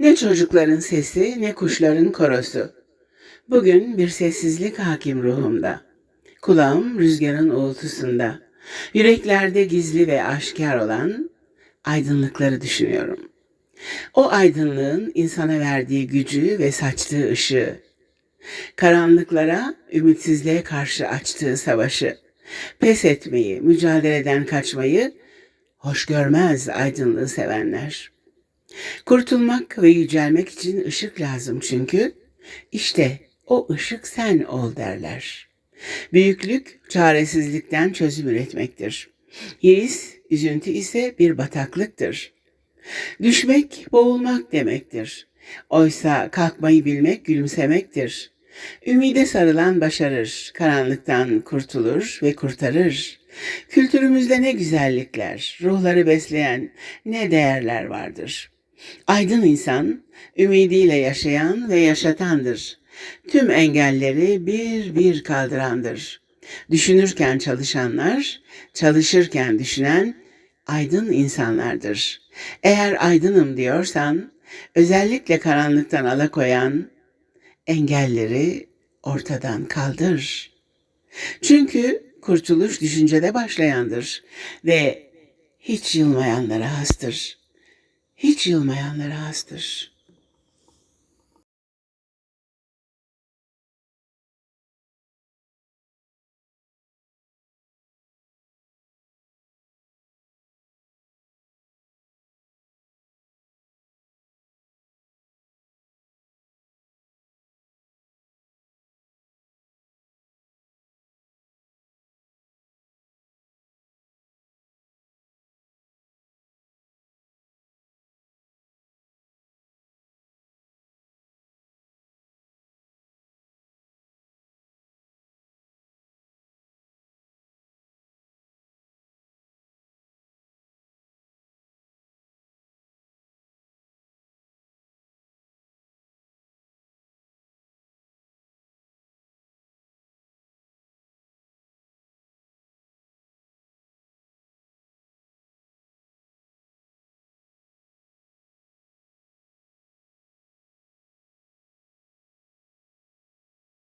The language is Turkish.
Ne çocukların sesi ne kuşların korosu. Bugün bir sessizlik hakim ruhumda. Kulağım rüzgarın uğultusunda. Yüreklerde gizli ve aşikar olan aydınlıkları düşünüyorum. O aydınlığın insana verdiği gücü ve saçtığı ışığı. Karanlıklara, ümitsizliğe karşı açtığı savaşı. Pes etmeyi, mücadeleden kaçmayı hoş görmez aydınlığı sevenler. Kurtulmak ve yücelmek için ışık lazım çünkü işte o ışık sen ol derler. Büyüklük çaresizlikten çözüm üretmektir. His, üzüntü ise bir bataklıktır. Düşmek, boğulmak demektir. Oysa kalkmayı bilmek gülümsemektir. Ümide sarılan başarır, karanlıktan kurtulur ve kurtarır. Kültürümüzde ne güzellikler, ruhları besleyen ne değerler vardır. Aydın insan, ümidiyle yaşayan ve yaşatandır. Tüm engelleri bir bir kaldırandır. Düşünürken çalışanlar, çalışırken düşünen aydın insanlardır. Eğer aydınım diyorsan, özellikle karanlıktan alakoyan engelleri ortadan kaldır. Çünkü kurtuluş düşüncede başlayandır ve hiç yılmayanlara hastır. Hiç yılmayanlara hastır.